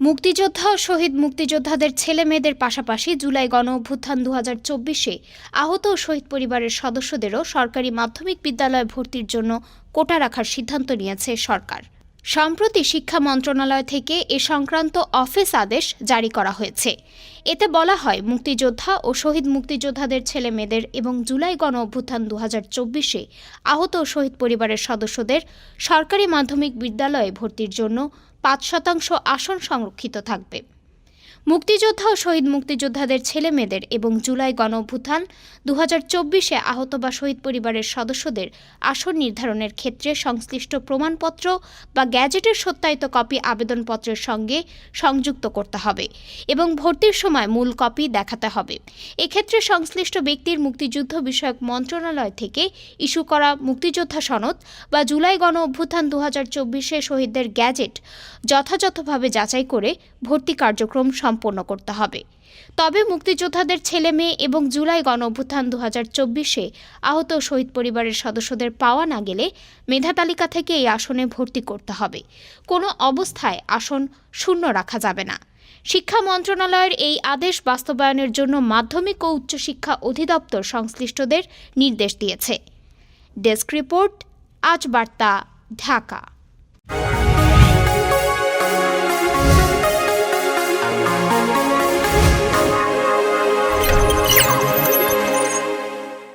মুক্তিযোদ্ধা ও শহীদ মুক্তিযোদ্ধাদের ছেলে মেয়েদের পাশাপাশি জুলাই গণ অভ্যুত্থান দু হাজার চব্বিশে আহত ও শহীদ পরিবারের সদস্যদেরও সরকারি মাধ্যমিক বিদ্যালয়ে ভর্তির জন্য কোটা রাখার সিদ্ধান্ত নিয়েছে সরকার। সম্প্রতি শিক্ষা মন্ত্রণালয় থেকে এ সংক্রান্ত অফিস আদেশ জারি করা হয়েছে। এতে বলা হয়, মুক্তিযোদ্ধা ও শহীদ মুক্তিযোদ্ধাদের ছেলে মেয়েদের এবং জুলাই গণ অভ্যুত্থান দু চব্বিশে আহত শহীদ পরিবারের সদস্যদের সরকারি মাধ্যমিক বিদ্যালয়ে ভর্তির জন্য পাঁচ শতাংশ আসন সংরক্ষিত থাকবে। মুক্তিযোদ্ধা ও শহীদ মুক্তিযোদ্ধাদের ছেলে মেয়েদের এবং জুলাই গণ অভ্যুত্থান দু চব্বিশে আহত বা শহীদ পরিবারের সদস্যদের আসন নির্ধারণের ক্ষেত্রে সংশ্লিষ্ট প্রমাণপত্র বা গ্যাজেটের সত্যায়িত কপি আবেদনপত্রের সঙ্গে সংযুক্ত করতে হবে এবং ভর্তির সময় মূল কপি দেখাতে হবে। এক্ষেত্রে সংশ্লিষ্ট ব্যক্তির মুক্তিযুদ্ধ বিষয়ক মন্ত্রণালয় থেকে ইস্যু করা মুক্তিযোদ্ধা সনদ বা জুলাই গণ অভ্যুত্থান দু হাজার চব্বিশে শহীদদের গ্যাজেট যথাযথভাবে যাচাই করে ভর্তি কার্যক্রম সম্পন্ন করতে হবে। তবে মুক্তিযোদ্ধাদের ছেলে মেয়ে এবং জুলাই গণ অভ্যুত্থান দু হাজার চব্বিশে আহত শহীদ পরিবারের সদস্যদের পাওয়া না গেলে মেধা তালিকা থেকে এই আসনে ভর্তি করতে হবে। কোনো অবস্থায় আসন শূন্য রাখা যাবে না। শিক্ষা মন্ত্রণালয়ের এই আদেশ বাস্তবায়নের জন্য মাধ্যমিক ও উচ্চশিক্ষা অধিদপ্তর সংশ্লিষ্টদের নির্দেশ দিয়েছে। ডেস্ক রিপোর্ট, আজ বার্তা, ঢাকা।